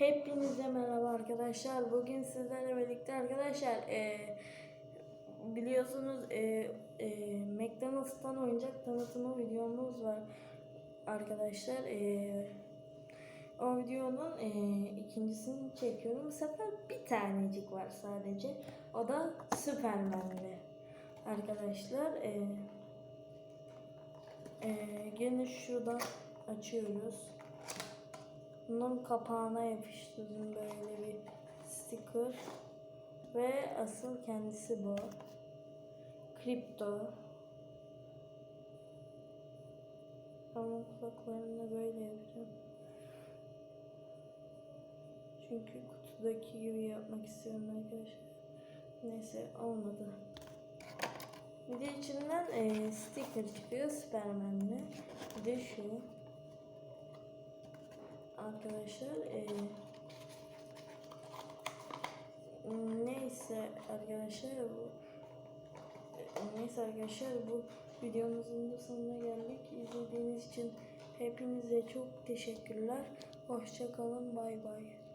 Hepinize merhaba arkadaşlar. Bugün sizlerle birlikte arkadaşlar e, biliyorsunuz e, e, McDonald's'tan oyuncak tanıtımı videomuz var arkadaşlar. E, o videonun e, ikincisini çekiyorum. Bu sefer bir tanecik var sadece. O da Superman'li arkadaşlar. E, e, gene şuradan açıyoruz. Bunun kapağına yapıştırdım böyle bir sticker. Ve asıl kendisi bu. Kripto. Ama kulaklarını böyle yapacağım. Çünkü kutudaki gibi yapmak istiyorum arkadaşlar. Neyse olmadı. Bir de içinden e, sticker çıkıyor Superman'le. Bir de şu arkadaşlar. Ee, neyse arkadaşlar bu neyse arkadaşlar bu videomuzun da sonuna geldik. İzlediğiniz için hepinize çok teşekkürler. Hoşça kalın. Bay bay.